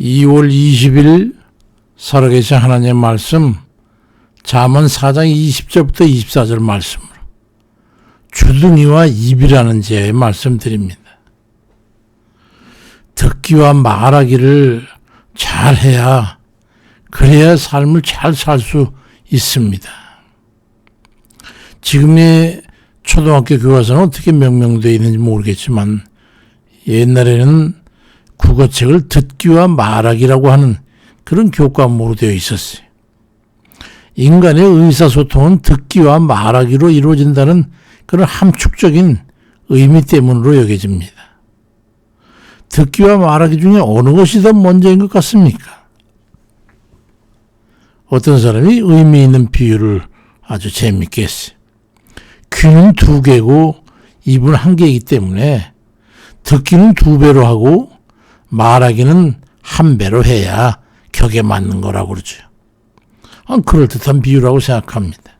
2월 20일 살아계신 하나님의 말씀 잠언 4장 20절부터 24절 말씀으로 주둥이와 입이라는 제의 말씀드립니다. 듣기와 말하기를 잘해야 그래야 삶을 잘 살 수 있습니다. 지금의 초등학교 교과서는 어떻게 명명되어 있는지 모르겠지만 옛날에는 국어책을 듣기와 말하기라고 하는 그런 교과목으로 되어 있었어요. 인간의 의사소통은 듣기와 말하기로 이루어진다는 그런 함축적인 의미 때문으로 여겨집니다. 듣기와 말하기 중에 어느 것이 더 먼저인 것 같습니까? 어떤 사람이 의미 있는 비유를 아주 재밌게 했어요. 귀는 두 개고 입은 한 개이기 때문에 듣기는 두 배로 하고 말하기는 한 배로 해야 격에 맞는 거라고 그러죠. 아, 그럴듯한 비유라고 생각합니다.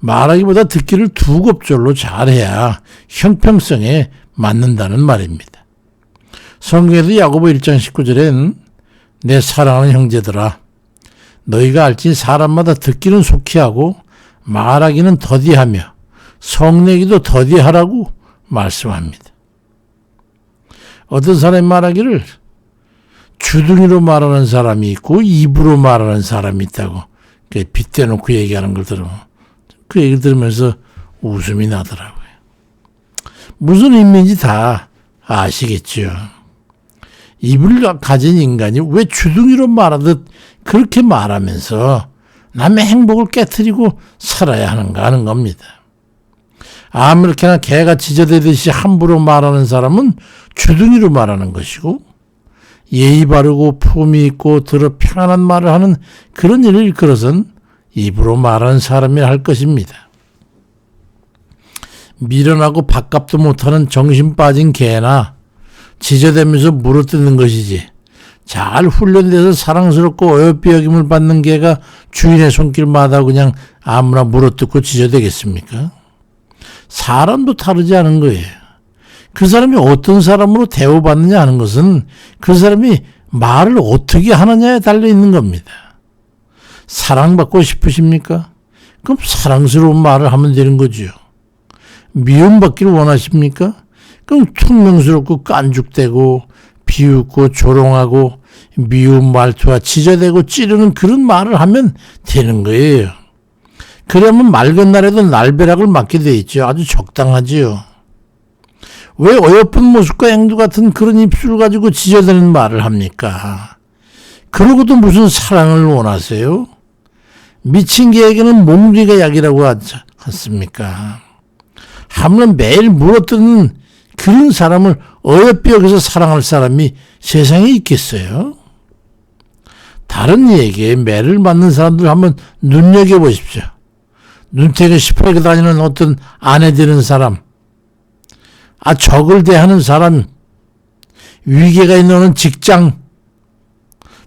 말하기보다 듣기를 두 곱절로 잘해야 형평성에 맞는다는 말입니다. 성경에도 야고보 1장 19절엔 내 사랑하는 형제들아 너희가 알지 사람마다 듣기는 속히 하고 말하기는 더디하며 성내기도 더디하라고 말씀합니다. 어떤 사람이 말하기를 주둥이로 말하는 사람이 있고 입으로 말하는 사람이 있다고 빗대놓고 얘기하는 걸 들으면 그 얘기를 들으면서 웃음이 나더라고요. 무슨 의미인지 다 아시겠죠. 입을 가진 인간이 왜 주둥이로 말하듯 그렇게 말하면서 남의 행복을 깨뜨리고 살아야 하는가 하는 겁니다. 아무렇게나 개가 지저대듯이 함부로 말하는 사람은 주둥이로 말하는 것이고 예의 바르고 품이 있고 들어 평안한 말을 하는 그런 일을 일컬어선 입으로 말하는 사람이라 할 것입니다. 미련하고 밥값도 못하는 정신 빠진 개나 지저대면서 물어뜯는 것이지 잘 훈련돼서 사랑스럽고 어여삐 여김을 받는 개가 주인의 손길마다 그냥 아무나 물어뜯고 지저대겠습니까? 사람도 다르지 않은 거예요. 그 사람이 어떤 사람으로 대우받느냐 하는 것은 그 사람이 말을 어떻게 하느냐에 달려 있는 겁니다. 사랑받고 싶으십니까? 그럼 사랑스러운 말을 하면 되는 거죠. 미움받기를 원하십니까? 그럼 퉁명스럽고 깐죽대고 비웃고 조롱하고 미움 말투와 지저대고 찌르는 그런 말을 하면 되는 거예요. 그러면 맑은 날에도 날벼락을 맞게 돼 있죠. 아주 적당하지요. 왜 어여쁜 모습과 행두 같은 그런 입술을 가지고 지저대는 말을 합니까? 그러고도 무슨 사랑을 원하세요? 미친 개에게는 몽둥이가 약이라고 하지 않습니까? 하물며 매일 물어뜯는 그런 사람을 어여삐 여기서 사랑할 사람이 세상에 있겠어요? 다른 얘기에 매를 맞는 사람들 한번 눈여겨보십시오. 눈탱이 시퍼렇게 다니는 어떤 아내 되는 사람, 아, 적을 대하는 사람, 위계가 있는 직장,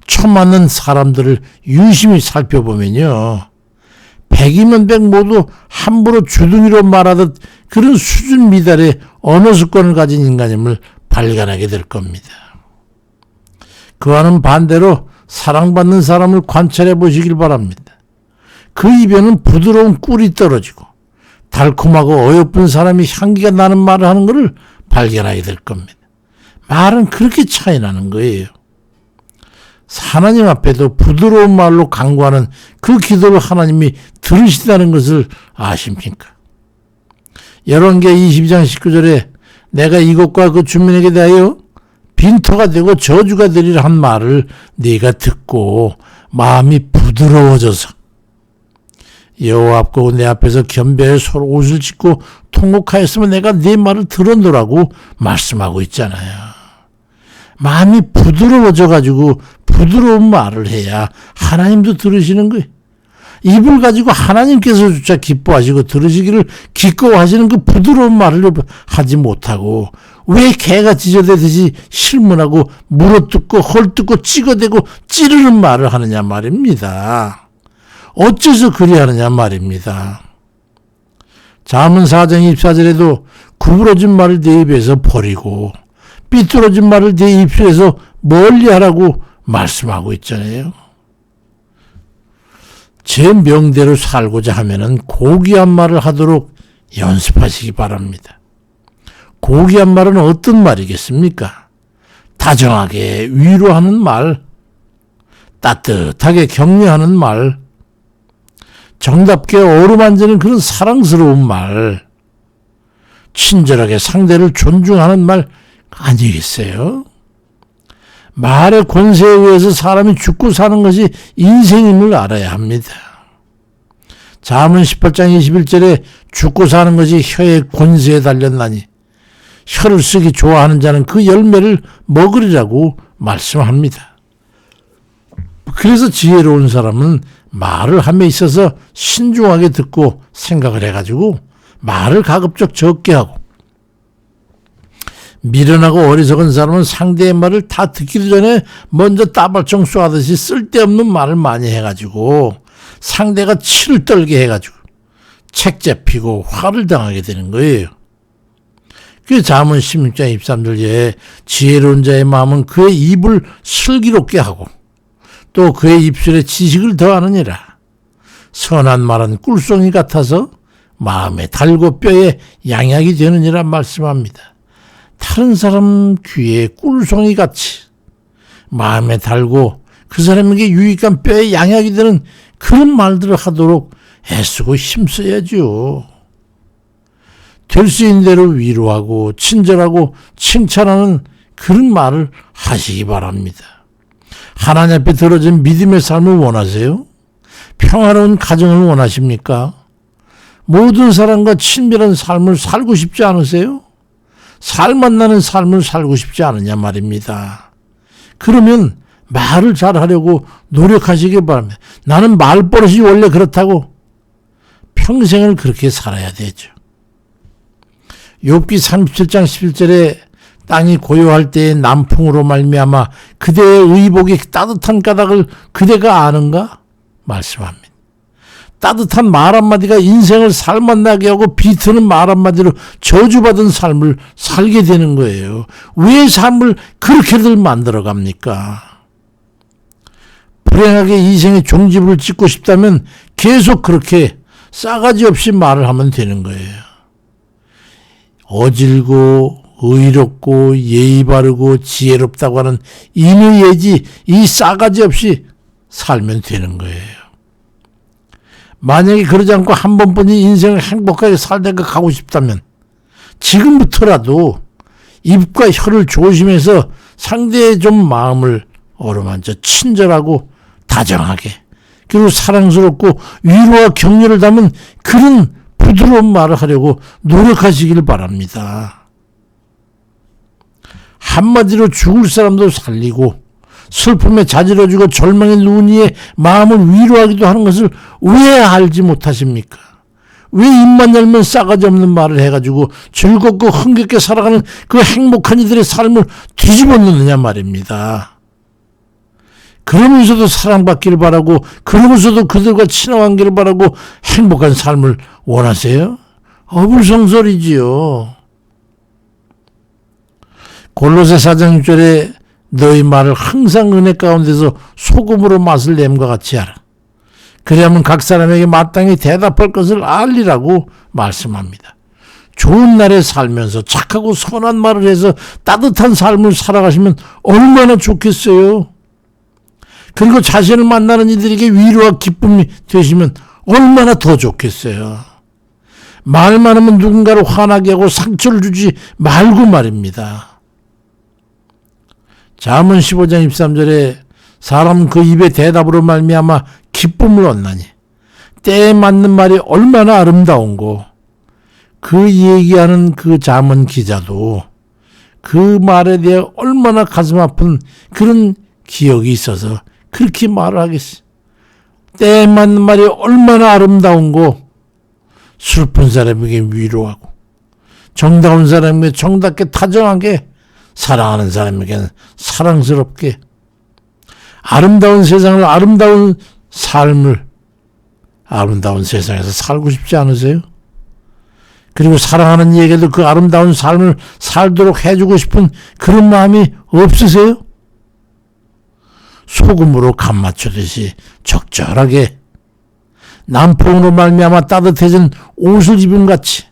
처음 맞는 사람들을 유심히 살펴보면요. 백이면 백 모두 함부로 주둥이로 말하듯 그런 수준 미달의 언어 습관을 가진 인간임을 발견하게 될 겁니다. 그와는 반대로 사랑받는 사람을 관찰해 보시길 바랍니다. 그 입에는 부드러운 꿀이 떨어지고 달콤하고 어여쁜 사람이 향기가 나는 말을 하는 것을 발견하게 될 겁니다. 말은 그렇게 차이 나는 거예요. 하나님 앞에도 부드러운 말로 강구하는 그 기도를 하나님이 들으시다는 것을 아십니까? 열왕기 22장 19절에 내가 이곳과 그 주민에게 대하여 빈터가 되고 저주가 되리라 한 말을 네가 듣고 마음이 부드러워져서 여호와 앞고 내 앞에서 겸비하여 서로 옷을 찢고 통곡하였으면 내가 네 말을 들었노라고 말씀하고 있잖아요. 마음이 부드러워져 가지고 부드러운 말을 해야 하나님도 들으시는 거예요. 입을 가지고 하나님께서 조차 기뻐하시고 들으시기를 기꺼워하시는 그 부드러운 말을 하지 못하고 왜 개가 지저대듯이 실문하고 물어뜯고 헐뜯고 찍어대고 찌르는 말을 하느냐 말입니다. 어째서 그리하느냐 말입니다. 자문 4장 24절에도 구부러진 말을 내 입에서 버리고 삐뚤어진 말을 내 입술에서 멀리 하라고 말씀하고 있잖아요. 제 명대로 살고자 하면은 고귀한 말을 하도록 연습하시기 바랍니다. 고귀한 말은 어떤 말이겠습니까? 다정하게 위로하는 말, 따뜻하게 격려하는 말, 정답게 어루만지는 그런 사랑스러운 말, 친절하게 상대를 존중하는 말 아니겠어요? 말의 권세에 의해서 사람이 죽고 사는 것이 인생임을 알아야 합니다. 자문 18장 21절에 죽고 사는 것이 혀의 권세에 달렸나니 혀를 쓰기 좋아하는 자는 그 열매를 먹으리라고 말씀합니다. 그래서 지혜로운 사람은 말을 함에 있어서 신중하게 듣고 생각을 해가지고 말을 가급적 적게 하고 미련하고 어리석은 사람은 상대의 말을 다 듣기도 전에 먼저 따발총 쏘아듯이 쓸데없는 말을 많이 해가지고 상대가 치를 떨게 해가지고 책 잡히고 화를 당하게 되는 거예요. 그 자문 16장 23절에 지혜로운 자의 마음은 그의 입을 슬기롭게 하고 또 그의 입술에 지식을 더하느니라. 선한 말은 꿀송이 같아서 마음에 달고 뼈에 양약이 되느니라 말씀합니다. 다른 사람 귀에 꿀송이 같이 마음에 달고 그 사람에게 유익한 뼈에 양약이 되는 그런 말들을 하도록 애쓰고 힘써야죠. 될수 있는 대로 위로하고 친절하고 칭찬하는 그런 말을 하시기 바랍니다. 하나님 앞에 들어진 믿음의 삶을 원하세요? 평화로운 가정을 원하십니까? 모든 사람과 친밀한 삶을 살고 싶지 않으세요? 살 만 나는 삶을 살고 싶지 않느냐 말입니다. 그러면 말을 잘하려고 노력하시기 바랍니다. 나는 말버릇이 원래 그렇다고 평생을 그렇게 살아야 되죠. 욥기 37장 11절에 땅이 고요할 때의 남풍으로 말미암아 그대의 의복이 따뜻한 까닭을 그대가 아는가 말씀합니다. 따뜻한 말 한마디가 인생을 살맛나게 하고 비트는 말 한마디로 저주받은 삶을 살게 되는 거예요. 왜 삶을 그렇게들 만들어 갑니까? 불행하게 인생의 종지부를 찍고 싶다면 계속 그렇게 싸가지 없이 말을 하면 되는 거예요. 어질고 의롭고 예의 바르고 지혜롭다고 하는 인의예지 이 싸가지 없이 살면 되는 거예요. 만약에 그러지 않고 한 번뿐인 인생을 행복하게 살다가 가고 싶다면 지금부터라도 입과 혀를 조심해서 상대의 좀 마음을 어루만져 친절하고 다정하게 그리고 사랑스럽고 위로와 격려를 담은 그런 부드러운 말을 하려고 노력하시길 바랍니다. 한마디로 죽을 사람도 살리고 슬픔에 자지러지고 누운 이의 마음을 위로하기도 하는 것을 왜 알지 못하십니까? 왜 입만 열면 싸가지 없는 말을 해가지고 즐겁고 흥겹게 살아가는 그 행복한 이들의 삶을 뒤집어 놓느냐 말입니다. 그러면서도 사랑받기를 바라고 그러면서도 그들과 친한 관계를 바라고 행복한 삶을 원하세요? 어불성설이지요. 골로새 4장 6절에 너희 말을 항상 은혜 가운데서 소금으로 맛을 냄과 같이 하라. 그리하면 각 사람에게 마땅히 대답할 것을 알리라고 말씀합니다. 좋은 날에 살면서 착하고 선한 말을 해서 따뜻한 삶을 살아가시면 얼마나 좋겠어요. 그리고 자신을 만나는 이들에게 위로와 기쁨이 되시면 얼마나 더 좋겠어요. 말 많으면 누군가를 화나게 하고 상처를 주지 말고 말입니다. 잠언 15장 23절에 사람 그 입의 대답으로 말미암아 기쁨을 얻나니? 때에 맞는 말이 얼마나 아름다운고? 그 얘기하는 그 잠언 기자도 그 말에 대해 얼마나 가슴 아픈 그런 기억이 있어서 그렇게 말을 하겠어. 때에 맞는 말이 얼마나 아름다운고? 슬픈 사람에게 위로하고 정다운 사람에게 정답게 타정하게 사랑하는 사람에게는 사랑스럽게 아름다운 세상을 아름다운 삶을 아름다운 세상에서 살고 싶지 않으세요? 그리고 사랑하는 이에게도 그 아름다운 삶을 살도록 해주고 싶은 그런 마음이 없으세요? 소금으로 간 맞추듯이 적절하게 남풍으로 말미암아 따뜻해진 옷을 입은 같이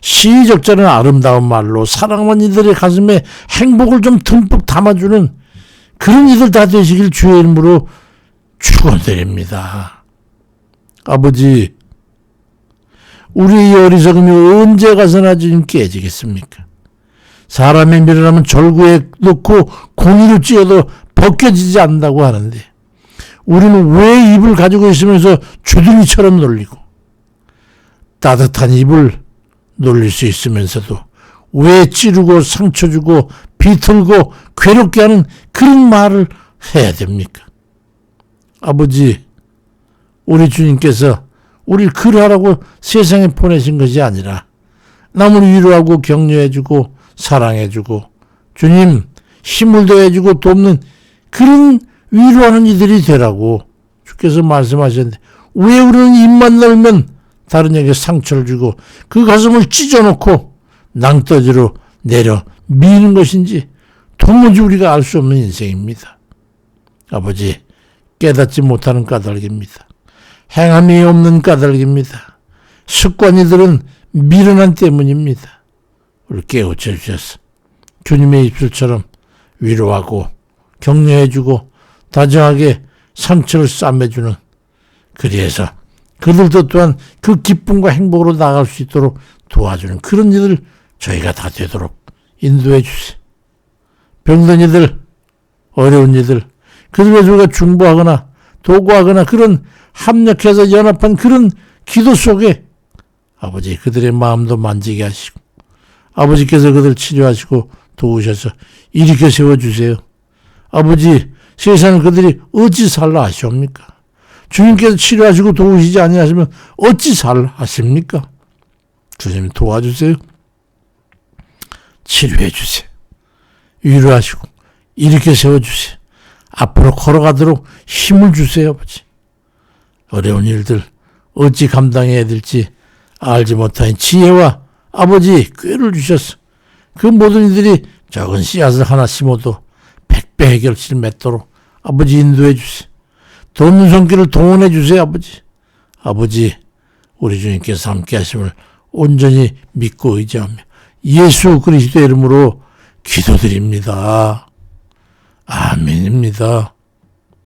시적절한 아름다운 말로 사랑하는 이들의 가슴에 행복을 좀 듬뿍 담아주는 그런 이들 다 되시길 주의 이름으로 축원드립니다. 아버지, 우리의 어리석음이 언제 가서나 주님 깨지겠습니까? 사람의 미련하면 절구에 넣고 공이로 찧어도 벗겨지지 않는다고 하는데 우리는 왜 입을 가지고 있으면서 주둥이처럼 놀리고 따뜻한 입을 놀릴 수 있으면서도 왜 찌르고 상처 주고 비틀고 괴롭게 하는 그런 말을 해야 됩니까? 아버지, 우리 주님께서 우리를 그러하라고 세상에 보내신 것이 아니라 남을 위로하고 격려해주고 사랑해주고 주님 힘을 더해주고 돕는 그런 위로하는 이들이 되라고 주께서 말씀하셨는데 왜 우리는 입만 열면 다른 에게 상처를 주고 그 가슴을 찢어놓고 낭떠지로 내려 미는 것인지 도무지 우리가 알 수 없는 인생입니다. 아버지 깨닫지 못하는 까닭입니다. 행함이 없는 까닭입니다. 습관이들은 미련한 때문입니다. 우리 깨우쳐 주셔서 주님의 입술처럼 위로하고 격려해주고 다정하게 상처를 싸매주는 그리해서 그들도 또한 그 기쁨과 행복으로 나아갈 수 있도록 도와주는 그런 일을 저희가 다 되도록 인도해 주세요. 병든 이들, 어려운 이들, 그들과 우리가 중보하거나 도구하거나 그런 합력해서 연합한 그런 기도 속에 아버지 그들의 마음도 만지게 하시고 아버지께서 그들 치료하시고 도우셔서 일으켜 세워주세요. 아버지 세상을 그들이 어찌 살라 하시옵니까? 주님께서 치료하시고 도우시지 아니하시면 어찌 살라 하십니까? 주님 도와주세요. 치료해 주세요. 위로하시고 일으켜 세워 주세요. 앞으로 걸어가도록 힘을 주세요, 아버지. 어려운 일들 어찌 감당해야 될지 알지 못한 지혜와 아버지 꾀를 주셔서 그 모든 이들이 적은 씨앗을 하나 심어도 백배 해결치를 맺도록 아버지 인도해 주세요. 돕는 손길을 동원해 주세요, 아버지. 아버지, 우리 주님께서 함께 하심을 온전히 믿고 의지하며 예수 그리스도 이름으로 기도드립니다. 아멘입니다.